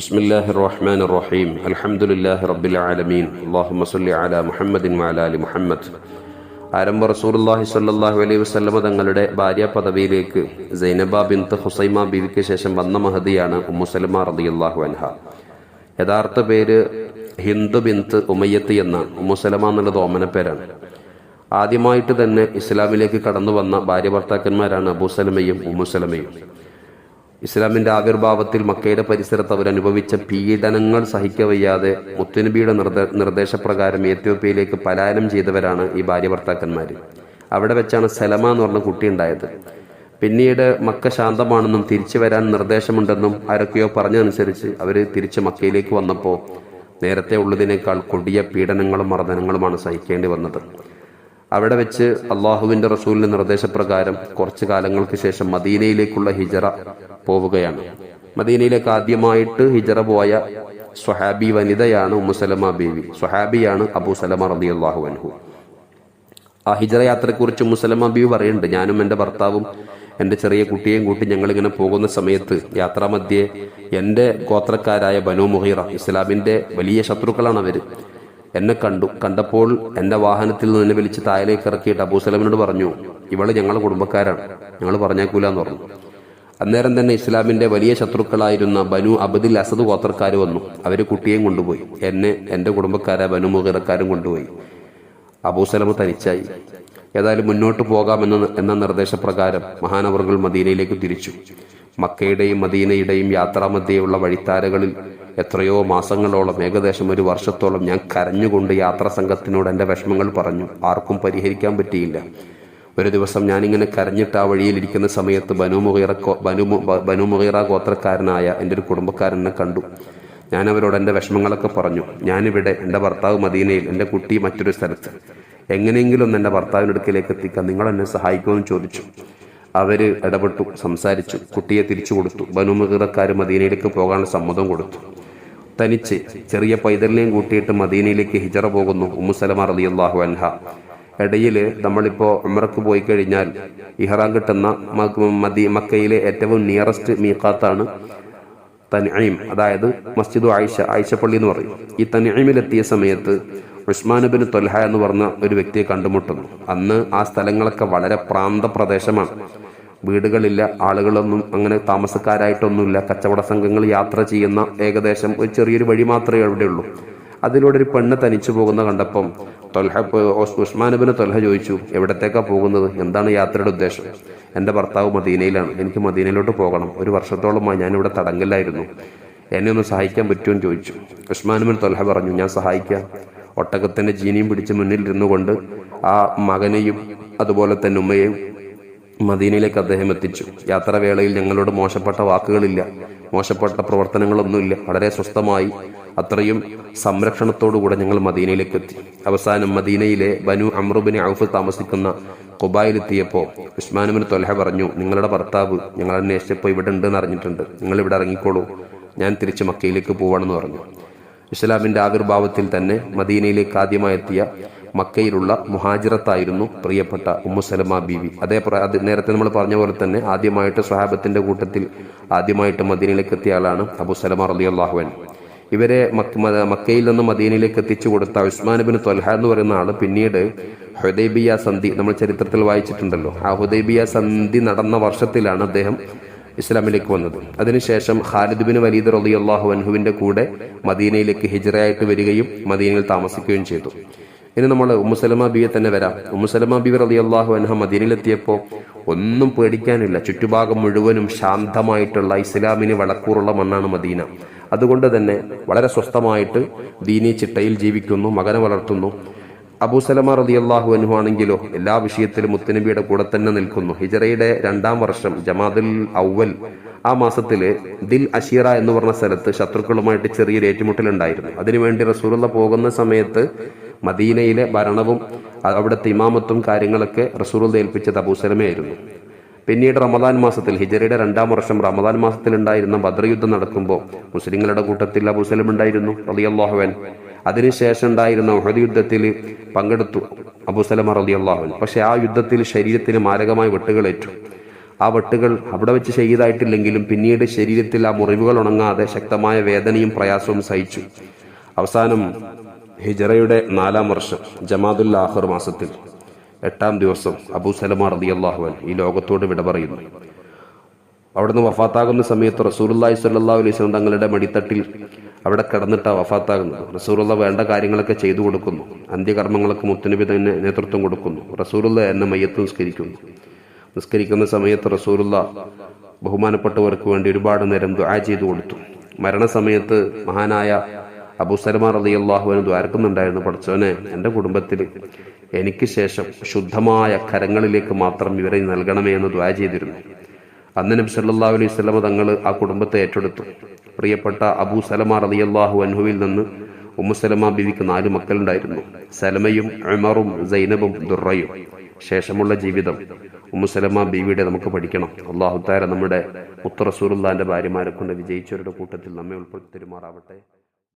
بسم الله الرحمن الرحيم الحمد لله رب العالمين اللهم صل على محمد وعلى ال محمد ആരംഭ റസൂലുള്ളാഹി സ്വല്ലല്ലാഹു അലൈഹി വസല്ലമ തങ്ങളുടെ ഭാര്യ പദവിയിലേക്ക് സൈനബ ബിൻത്ത് ഹുസൈമ ബീവിക്ക് ശേഷം വന്ന മഹദിയാണ് ഉമ്മു സലമ റളിയല്ലാഹു അൻഹ യഥാർത്ഥ പേര് ഹിന്ദു ബിൻത്ത് ഉമയ്യത്ത് എന്ന ഉമ്മു സലമ എന്നുള്ളത് ഓമന പേരാണ് ആദ്യമായിട്ട് തന്നെ ഇസ്ലാമിലേക്ക് കടന്നു വന്ന ഭാര്യ ഭർത്താക്കന്മാരാണ് അബൂ സലമയും ഇസ്ലാമിന്റെ ആവിർഭാവത്തിൽ മക്കയുടെ പരിസരത്ത് അവരനുഭവിച്ച പീഡനങ്ങൾ സഹിക്കവയ്യാതെ മുത്തുനബിയുടെ നിർദ്ദേ നിർദ്ദേശപ്രകാരം എത്യോപ്യയിലേക്ക് പലായനം ചെയ്തവരാണ് ഈ ഭാര്യ ഭർത്താക്കന്മാർ അവിടെ വെച്ചാണ് സലമ എന്ന് പറഞ്ഞ കുട്ടി ഉണ്ടായത്. പിന്നീട് മക്ക ശാന്തമാണെന്നും തിരിച്ചു വരാൻ നിർദ്ദേശമുണ്ടെന്നും ആരൊക്കെയോ പറഞ്ഞതനുസരിച്ച് അവർ തിരിച്ച് മക്കയിലേക്ക് വന്നപ്പോൾ നേരത്തെ ഉള്ളതിനേക്കാൾ കൊടിയ പീഡനങ്ങളും മർദ്ദനങ്ങളുമാണ് സഹിക്കേണ്ടി വന്നത്. അവിടെ വെച്ച് അള്ളാഹുവിന്റെ റസൂലിന്റെ നിർദ്ദേശപ്രകാരം കുറച്ചു കാലങ്ങൾക്ക് ശേഷം മദീനയിലേക്കുള്ള ഹിജറ പോവുകയാണ്. മദീനയിലേക്ക് ആദ്യമായിട്ട് ഹിജറ പോയ സ്വഹാബി വനിതയാണ് ഉമ്മുസലമ ബേബി സ്വഹാബിയാണ് അബൂ സലമ റബി അള്ളാഹു അൻഹു. ആ ഹിജറ യാത്രയെക്കുറിച്ച് മുസലമ ബീവി പറയുന്നുണ്ട്. ഞാനും എന്റെ ഭർത്താവും എന്റെ ചെറിയ കുട്ടിയെയും കൂട്ടി ഞങ്ങളിങ്ങനെ പോകുന്ന സമയത്ത് യാത്രാമധ്യേ എന്റെ ഗോത്രക്കാരായ ബനു മുഹീറ ഇസ്ലാമിന്റെ വലിയ ശത്രുക്കളാണ് അവർ. എന്നെ കണ്ടു. കണ്ടപ്പോൾ എന്റെ വാഹനത്തിൽ നിന്ന് എന്നെ വിളിച്ച് താഴേക്ക് ഇറക്കിയിട്ട് അബൂസലമിനോട് പറഞ്ഞു ഇവൾ ഞങ്ങളുടെ കുടുംബക്കാരാണ്. ഞങ്ങൾ പറഞ്ഞേക്കൂലെന്ന് പറഞ്ഞു. അന്നേരം തന്നെ ഇസ്ലാമിന്റെ വലിയ ശത്രുക്കളായിരുന്ന ബനു അബദിൽ അസദ് ഗോത്രക്കാർ വന്നു. അവർ കുട്ടിയെയും കൊണ്ടുപോയി. എന്നെ എന്റെ കുടുംബക്കാരെ ബനു മുഖിറക്കാരും കൊണ്ടുപോയി. അബൂസലമ തനിച്ചായി. ഏതായാലും മുന്നോട്ട് പോകാമെന്ന എന്ന നിർദ്ദേശപ്രകാരം മഹാനവറുകൾ മദീനയിലേക്ക് തിരിച്ചു. മക്കയുടെയും മദീനയുടെയും യാത്രാമധ്യയുള്ള വഴിത്താരകളിൽ എത്രയോ മാസങ്ങളോളം ഏകദേശം ഒരു വർഷത്തോളം ഞാൻ കരഞ്ഞുകൊണ്ട് യാത്രാ സംഘത്തിനോട് എന്റെ വിഷമങ്ങൾ പറഞ്ഞു. ആർക്കും പരിഹരിക്കാൻ പറ്റിയില്ല. ഒരു ദിവസം ഞാനിങ്ങനെ കരഞ്ഞിട്ട് ആ വഴിയിലിരിക്കുന്ന സമയത്ത് ബനു മുഹീറ ബനു ബനു മുഹീറ ഗോത്രക്കാരനായ എന്റെ ഒരു കുടുംബക്കാരനെ കണ്ടു. ഞാൻ അവരോട് എന്റെ വിഷമങ്ങളൊക്കെ പറഞ്ഞു. ഞാനിവിടെ എന്റെ ഭർത്താവ് മദീനയിൽ എന്റെ കുട്ടി മറ്റൊരു സ്ഥലത്ത്. എങ്ങനെയെങ്കിലും ഒന്ന് എന്റെ ഭർത്താവിന്റെ അടുക്കിലേക്ക് എത്തിക്കാൻ നിങ്ങൾ എന്നെ സഹായിക്കുമെന്ന് ചോദിച്ചു. അവർ ഇടപെട്ടു സംസാരിച്ചു കുട്ടിയെ തിരിച്ചു കൊടുത്തു. ബനുമുഹീറക്കാർ മദീനയിലേക്ക് പോകാനുള്ള സമ്മതം കൊടുത്തു. തനിച്ച് ചെറിയ പൈതലിനെയും കൂട്ടിയിട്ട് മദീനയിലേക്ക് ഹിജറ പോകുന്നു ഉമ്മുസലമ റളിയല്ലാഹു അൻഹ. ഇടയിൽ നമ്മളിപ്പോ ഉമ്രക്ക് പോയി കഴിഞ്ഞാൽ ഇഹ്റാം കിട്ടുന്ന മദീ മക്കയിലെ ഏറ്റവും നിയറസ്റ്റ് മീഖാത്താണ് തൻഈം. അതായത് മസ്ജിദു ആയിഷ ആയിഷപ്പള്ളി എന്ന് പറയും. ഈ തനിയമിലെത്തിയ സമയത്ത് ഉസ്മാൻ ബിൻ തൊൽഹ എന്ന് പറഞ്ഞ ഒരു വ്യക്തിയെ കണ്ടുമുട്ടുന്നു. അന്ന് ആ സ്ഥലങ്ങളൊക്കെ വളരെ പ്രാന്ത പ്രദേശമാണ്. വീടുകളില്ല ആളുകളൊന്നും അങ്ങനെ താമസക്കാരായിട്ടൊന്നുമില്ല. കച്ചവട സംഘങ്ങൾ യാത്ര ചെയ്യുന്ന ഏകദേശം ഒരു ചെറിയൊരു വഴി മാത്രമേ അവിടെ ഉള്ളൂ അതിലൂടെ ഒരു പെണ്ണ് തനിച്ചു പോകുന്ന കണ്ടപ്പം തൊൽഹ ഉസ്മാനബിന് തൊൽഹ ചോദിച്ചു എവിടത്തേക്കാണ് പോകുന്നത്? എന്താണ് യാത്രയുടെ ഉദ്ദേശം? എന്റെ ഭർത്താവ് മദീനയിലാണ്. എനിക്ക് മദീനയിലോട്ട് പോകണം. ഒരു വർഷത്തോളമായി ഞാനിവിടെ തടങ്കലായിരുന്നു എന്നെ ഒന്ന് സഹായിക്കാൻ പറ്റുമെന്ന് ചോദിച്ചു. ഉസ്മാനുബിൻ തൊൽഹ പറഞ്ഞു ഞാൻ സഹായിക്കാം. ഒട്ടകത്തിന്റെ ജീനിയും പിടിച്ച് മുന്നിൽ ഇരുന്നു കൊണ്ട് ആ മകനെയും അതുപോലെ തന്നെ ഉമ്മയെയും മദീനയിലേക്ക് അദ്ദേഹം എത്തിച്ചു. യാത്രാവേളയിൽ ഞങ്ങളോട് മോശപ്പെട്ട വാക്കുകളില്ല. മോശപ്പെട്ട പ്രവർത്തനങ്ങളൊന്നുമില്ല. വളരെ സ്വസ്ഥമായി അത്രയും സംരക്ഷണത്തോടുകൂടെ ഞങ്ങൾ മദീനയിലേക്ക് എത്തി അവസാനം മദീനയിലെ ബനു അമ്രുബിനെ ഔഫ് താമസിക്കുന്ന കുബായിലെത്തിയപ്പോൾ ഉസ്മാനുബിന് തൊലഹ പറഞ്ഞു നിങ്ങളുടെ ഭർത്താവ് ഞങ്ങൾ അന്വേഷിച്ചപ്പോൾ ഇവിടെ ഉണ്ടെന്ന് അറിഞ്ഞിട്ടുണ്ട്. നിങ്ങൾ ഇവിടെ ഇറങ്ങിക്കോളൂ. ഞാൻ തിരിച്ച് മക്കയിലേക്ക് പോവാണെന്ന് പറഞ്ഞു. ഇസ്ലാമിന്റെ ആവിർഭാവത്തിൽ തന്നെ മദീനയിലേക്ക് ആദ്യമായി എത്തിയ മക്കയിലുള്ള മുഹാജിറത്തായിരുന്നു പ്രിയപ്പെട്ട ഉമ്മുസലമ ബീവി. അതേ നേരത്തെ നമ്മൾ പറഞ്ഞ പോലെ തന്നെ ആദ്യമായിട്ട് സ്വഹാബത്തിന്റെ കൂട്ടത്തിൽ ആദ്യമായിട്ട് മദീനയിലേക്ക് എത്തിയ ആളാണ് അബു സലമ റലി അള്ളാഹുവൻ ഇവരെ മക്കയിൽ നിന്ന് മദീനയിലേക്ക് എത്തിച്ചു കൊടുത്ത ഉസ്മാൻ ബിൻ തൊൽഹ എന്ന് പറയുന്ന ആൾ പിന്നീട് ഹുദൈബിയ സന്ധി നമ്മൾ ചരിത്രത്തിൽ വായിച്ചിട്ടുണ്ടല്ലോ. ആ ഹുദൈബിയ സന്ധി നടന്ന വർഷത്തിലാണ് അദ്ദേഹം ഇസ്ലാമിലേക്ക് വന്നത്. അതിനുശേഷം ഖാലിദ് ബിൻ വലീദ് റളിയല്ലാഹു അൻഹുവിന്റെ കൂടെ മദീനയിലേക്ക് ഹിജറയായിട്ട് വരികയും മദീനയിൽ താമസിക്കുകയും ചെയ്തു. ഇനി നമ്മൾ ഉമ്മുസലമ ബിയെ തന്നെ വരാം. ഉമ്മുസലമ ബി അലി അള്ളാഹു അൻഹ മദീനിലെത്തിയപ്പോൾ ഒന്നും പേടിക്കാനില്ല. ചുറ്റുഭാഗം മുഴുവനും ശാന്തമായിട്ടുള്ള ഇസ്ലാമിന് വളക്കൂറുള്ള മണ്ണാണ് മദീന. അതുകൊണ്ട് തന്നെ വളരെ സ്വസ്ഥമായിട്ട് ദീനി ചിട്ടയിൽ ജീവിക്കുന്നു മകനെ വളർത്തുന്നു. അബൂസലമ റതി അള്ളാഹു അനു ആണെങ്കിലോ എല്ലാ വിഷയത്തിലും മുത്തനബിയുടെ കൂടെ തന്നെ നിൽക്കുന്നു. ഹിജറയുടെ രണ്ടാം വർഷം ജമാദുൽ ഔവൽ ആ മാസത്തിൽ ദിൽ അഷീറ എന്ന് പറഞ്ഞ സ്ഥലത്ത് ശത്രുക്കളുമായിട്ട് ചെറിയൊരു ഏറ്റുമുട്ടലുണ്ടായിരുന്നു. അതിനുവേണ്ടി റസൂലുള്ള പോകുന്ന സമയത്ത് മദീനയിലെ ഭരണവും അവിടുത്തെ ഇമാമത്തും കാര്യങ്ങളൊക്കെ റസൂറുൽ ഏൽപ്പിച്ചത് അബൂസലമയായിരുന്നു പിന്നീട് റമദാൻ മാസത്തിൽ ഹിജറയുടെ രണ്ടാം വർഷം റമദാൻ മാസത്തിൽ ഉണ്ടായിരുന്ന ഭദ്രയുദ്ധം നടക്കുമ്പോൾ മുസ്ലിങ്ങളുടെ കൂട്ടത്തിൽ അബൂസലം ഉണ്ടായിരുന്നു റലിയല്ലാഹുവൻ അതിനുശേഷം ഉണ്ടായിരുന്ന ഉഹദ് യുദ്ധത്തിൽ പങ്കെടുത്തു അബൂസലമ റലിയല്ലാഹുവൻ പക്ഷെ ആ യുദ്ധത്തിൽ ശരീരത്തിന് മാരകമായ വെട്ടുകളേറ്റു ആ വെട്ടുകൾ അവിടെ വെച്ച് ചെയ്തായിട്ടില്ലെങ്കിലും പിന്നീട് ശരീരത്തിൽ ആ മുറിവുകൾ ഉണങ്ങാതെ ശക്തമായ വേദനയും പ്രയാസവും സഹിച്ചു. അവസാനം ഹിജറയുടെ നാലാം വർഷം ജമാദുൽ ആഹർ മാസത്തിൽ എട്ടാം ദിവസം അബൂ സലമ റളിയല്ലാഹു അൻഹു ഈ ലോകത്തോട് വിട പറയുന്നു. അവിടുന്ന് വഫാത്താകുന്ന സമയത്ത് സ്വല്ലല്ലാഹു അലൈഹി വസല്ലം തങ്ങളുടെ മടിത്തട്ടിൽ അവിടെ കിടന്നിട്ടാണ് വഫാത്താകുന്നത്. റസൂലുള്ള വേണ്ട കാര്യങ്ങളൊക്കെ ചെയ്തു കൊടുക്കുന്നു. അന്ത്യകർമ്മങ്ങൾക്ക് മുത്തനബി തന്നെ നേതൃത്വം കൊടുക്കുന്നു. റസൂലുള്ള എന്നെ മയ്യത്ത് നിസ്കരിക്കുന്നു. നിസ്കരിക്കുന്ന സമയത്ത് റസൂലുള്ള ബഹുമാനപ്പെട്ടവർക്ക് വേണ്ടി ഒരുപാട് നേരം ദുആ ചെയ്തു കൊടുത്തു. മരണസമയത്ത് മഹാനായ അബൂ അലി അൻഹു ദ്വാരക്കുന്നുണ്ടായിരുന്നു പഠിച്ചവനെ എന്റെ കുടുംബത്തിൽ എനിക്ക് ശേഷം ശുദ്ധമായ കരങ്ങളിലേക്ക് മാത്രം ഇവരെ നൽകണമേ എന്ന് ദ്വാ ചെയ്തിരുന്നു. അന്ന് നബി സല്ലാ അലൈഹി സ്വലമ തങ്ങൾ ആ കുടുംബത്തെ ഏറ്റെടുത്തു. പ്രിയപ്പെട്ട അബൂ സലമ റളിയല്ലാഹു അൻഹുവിൽ നിന്ന് ഉമ്മു സലമ ബിവിക്ക് നാല് മക്കളുണ്ടായിരുന്നു. സലമയും ഉമറും സൈനബും ദുറയും. ശേഷമുള്ള ജീവിതം ഉമ്മു സലമ ബീവിയുടെ നമുക്ക് പഠിക്കണം. അള്ളാഹു താര നമ്മുടെ ഉത്തറസൂറുല്ലാന്റെ ഭാര്യമാരെ കൊണ്ട് വിജയിച്ചവരുടെ കൂട്ടത്തിൽ നമ്മെ ഉൾപ്പെടുത്തി തരുമാറാവട്ടെ